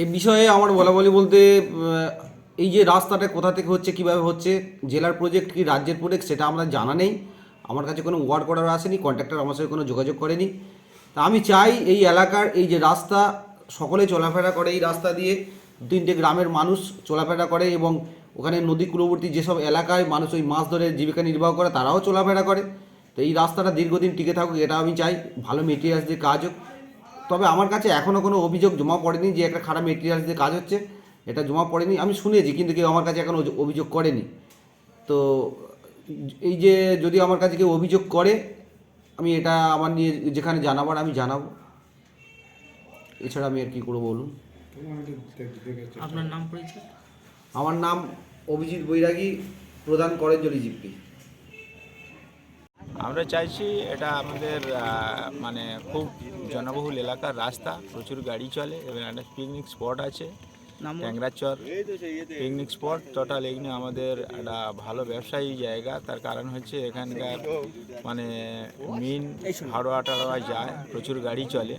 এই বিষয়ে আমার বলা বলি বলতে এই যে রাস্তাটা কোথা থেকে হচ্ছে, কীভাবে হচ্ছে, জেলার প্রজেক্ট কি, রাজ্যের প্রজেক্ট সেটা আমরা জানা নেই। আমার কাছে কোনো ওয়ার্ড অর্ডার আসেনি কন্ট্রাক্টর আমার সঙ্গে কোনো যোগাযোগ করেনি। তা আমি চাই এই এলাকার এই যে রাস্তা, সকলে চলাফেরা করে এই রাস্তা দিয়ে, তিনটে গ্রামের মানুষ চলাফেরা করে এবং ওখানে নদী কূলবর্তী যেসব এলাকায় মানুষ ওই মাছ ধরে জীবিকা নির্বাহ করে, তারাও চলাফেরা করে। তো এই রাস্তাটা দীর্ঘদিন টিকে থাকুক, এটা আমি চাই। ভালো মেটেরিয়ালস দিয়ে কাজ হোক। তবে আমার কাছে এখনও কোনো অভিযোগ জমা পড়েনি যে একটা খারাপ মেটেরিয়ালস দিয়ে কাজ হচ্ছে। এটা জমা পড়েনি আমি শুনেছি কিন্তু কেউ আমার কাছে এখন অভিযোগ করেনি। তো এই যে যদি আমার কাছে কেউ অভিযোগ করে আমি এটা আমার নিয়ে যেখানে জানাবার আমি জানাব। এছাড়া আমি আর কী করব বলুন? আপনার নাম পরিচয়? আমার নাম অভিজিৎ বৈরাগী প্রধান করেঞ্জলি জিপি। আমরা চাইছি এটা আমাদের মানে খুব জনবহুল এলাকার রাস্তা। প্রচুর গাড়ি চলে এবং একটা পিকনিক স্পট আছে ট্যাংরাচর পিকনিক স্পট টোটাল এগুলো আমাদের একটা ভালো ব্যবসায়ী জায়গা। তার কারণ হচ্ছে এখানকার মানে মিন হাড়োয়া টাড়োয়া যায় প্রচুর গাড়ি চলে।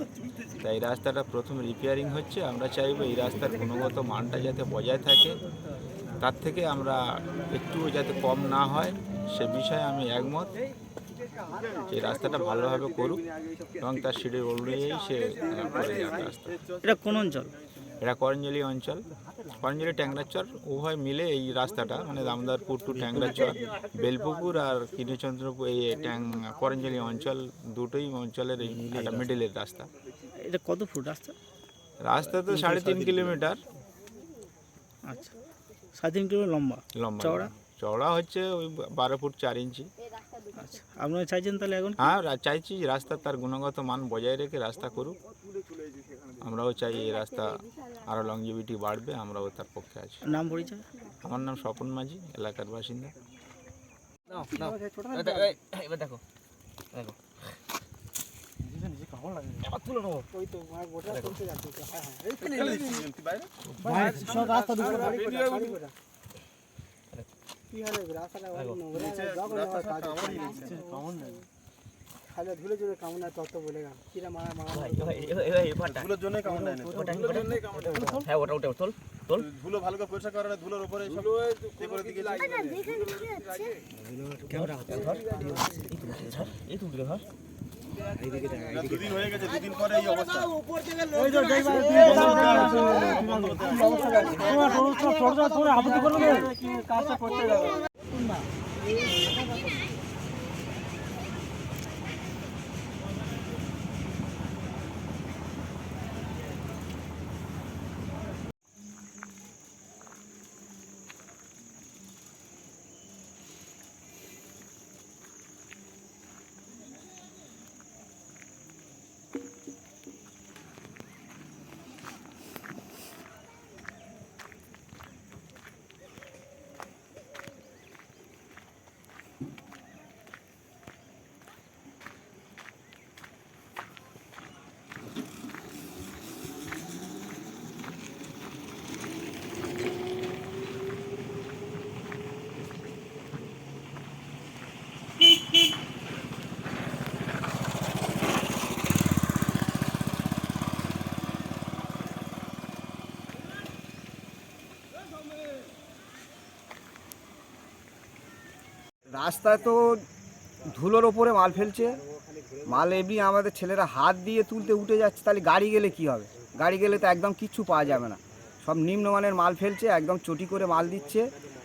তাই এই রাস্তাটা প্রথম রিপেয়ারিং হচ্ছে। আমরা চাইব এই রাস্তার গুণগত মানটা যাতে বজায় থাকে। তার থেকে আমরা একটুও যাতে কম না হয় সে বিষয়ে আমি একমত। এই রাস্তাটা ভালোভাবে করুক এবং তার সিঁড়ি অনুযায়ী সে করে রাস্তা। এটা কোন অঞ্চল? এটা করঞ্জলি অঞ্চল। করঞ্জলি ট্যাংরাচর উভয় মিলে এই রাস্তাটা মানে দামোদরপুর টু ট্যাংরাচর বেলপুকুর আর কৃষ্ণচন্দ্রপুর এই ট্যাং করঞ্জলি অঞ্চল দুটোই অঞ্চলের এই মিডিলের রাস্তা। এটা কত ফুট রাস্তা? রাস্তা তো সাড়ে তিন কিলোমিটার। আচ্ছা। সাড়ে তিন কিলোমিটার লম্বা। লম্বা। চওড়া? চওড়া হচ্ছে ওই বারো ফুট চার ইঞ্চি। আচ্ছা আপনারা চাইছেন তাহলে এখন হ্যাঁ চাইছি রাস্তা তার গুণগত মান বজায় রেখে রাস্তা করুক। আমরাও চাই এই রাস্তা আরও লংজিভিটি বাড়বে আমরাও তার পক্ষে আছি। নাম পরিচয়? আমার নাম স্বপন মাঝি এলাকার বাসিন্দা। খালে ধুলে জন্য কামনা তত্ত্ব বলে গান কিরা মারা মারা ধুলো ভালো করে পরিষ্কার করে ধুলোর উপরে সব করে দিকে না, দুদিন হয়ে গেছে দুদিন পরে এই অবস্থা করতে রাস্তায় তো ধুলোর ওপরে মাল ফেলছে। মাল এমনি আমাদের ছেলেরা হাত দিয়ে তুলতে উঠে যাচ্ছে তাহলে গাড়ি গেলে কি হবে? গাড়ি গেলে তো একদম কিচ্ছু পাওয়া যাবে না। সব নিম্নমানের মাল ফেলছে একদম চটি করে মাল দিচ্ছে।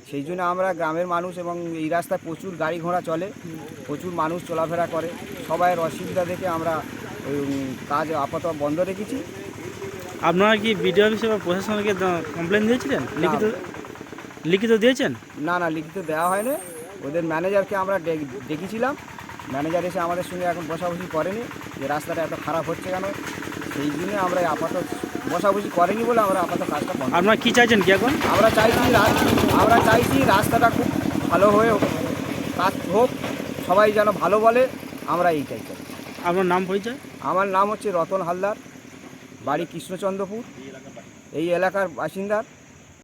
সেই জন্য আমরা গ্রামের মানুষ এবং এই রাস্তায় প্রচুর গাড়ি ঘোড়া চলে প্রচুর মানুষ চলাফেরা করে। সবাইয়ের অসুবিধা দেখে আমরা কাজ আপাতত বন্ধ রেখেছি। আপনারা কি বিডিও অফিসে বা প্রশাসনকে কমপ্লেন দিয়েছিলেন? লিখিত লিখিত দিয়েছেন? না না লিখিত দেওয়া হয়নি। ওদের ম্যানেজারকে আমরা ডেকেছিলাম ম্যানেজার এসে আমাদের সঙ্গে এখন বসাবসি করেনি। যে রাস্তাটা এত খারাপ হচ্ছে কেন? সেই জন্যে আমরা আপাতত বসাবসি করেনি বলে আমরা আপাতত কাজটা আপনারা কী চাইছেন কি এখন? আমরা চাইছি আমরা চাইছি রাস্তাটা খুব ভালো হয়ে কাজ হোক সবাই যেন ভালো বলে আমরা এই চাইছি আপনার নাম পরিচয়? আমার নাম হচ্ছে রতন হালদার বাড়ি কৃষ্ণচন্দ্রপুর এই এলাকার বাসিন্দার